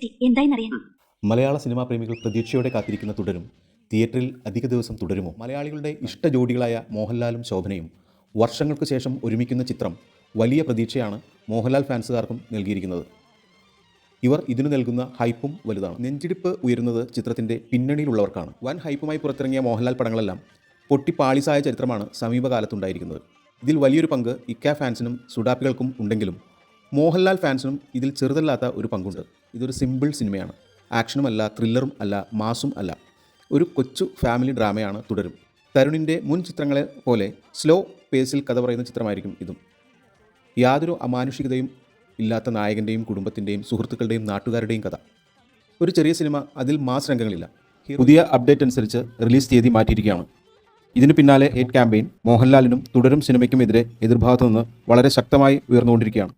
എന്തായെന്നറിയാൻ? മലയാള cinema പ്രേമികൾ പ്രതീക്ഷയോടെ കാത്തിരിക്കുന്ന തുടരും. തിയേറ്ററിൽ അധിക ദിവസം തുടരുമോ? മലയാളികളുടെ ഇഷ്ട ജോഡികളായ മോഹൻലാലും ശോഭനയും വർഷങ്ങൾക്ക് ശേഷം ഒരുമിക്കുന്ന ചിത്രം വലിയ പ്രതീക്ഷയാണ് മോഹൻലാൽ ഫാൻസുകാർക്കും നൽകിയിരിക്കുന്നത്. ഇവർ ഇതിനു നൽകുന്ന ഹൈപ്പും വലുതാണ്. നെഞ്ചിടിപ്പ് ഉയരുന്നത് ചിത്രത്തിന്റെ പിന്നണിയിലുള്ളവർക്കാണ്. വൻ ഹൈപ്പുമായി പുറത്തിറങ്ങിയ മോഹൻലാൽ പടങ്ങളെല്ലാം പൊട്ടിപ്പാളിസായ ചരിത്രമാണ് സമീപകാലത്തുണ്ടായിരിക്കുന്നത്. ഇതിൽ വലിയൊരു പങ്ക് ഇക്ക ഫാൻസിനും സുഡാപ്പികൾക്കും ഉണ്ടെങ്കിലും മോഹൻലാൽ ഫാൻസിനും ഇതിൽ ചെറുതല്ലാത്ത ഒരു പങ്കുണ്ട്. ഇതൊരു സിമ്പിൾ സിനിമയാണ്. ആക്ഷനും അല്ല ത്രില്ലറും അല്ല മാസും അല്ല. ഒരു കൊച്ചു ഫാമിലി ഡ്രാമയാണ് തുടരും. തരുണിന്റെ മുൻ ചിത്രങ്ങളെ പോലെ സ്ലോ പേസിൽ കഥ പറയുന്ന ചിത്രമായിരിക്കും ഇതും. യാതൊരു അമാനുഷികതയും ഇല്ലാത്ത നായകന്റെയും കുടുംബത്തിന്റെയും സുഹൃത്തുക്കളുടെയും നാട്ടുകാരുടെയും കഥ. ഒരു ചെറിയ സിനിമ അതിൽ മാസ് രംഗങ്ങളില്ല. പുതിയ അപ്ഡേറ്റ് അനുസരിച്ച് റിലീസ് തീയതി മാറ്റിയിരിക്കുകയാണ്. ഇതിനു പിന്നാലെ ഹേറ്റ് ക്യാമ്പയിൻ മോഹൻലാലിനും തുടരും സിനിമയ്ക്കുമെതിരെ എതിർഭാഗത്തു നിന്ന് വളരെ ശക്തമായി ഉയർന്നുകൊണ്ടിരിക്കുകയാണ്.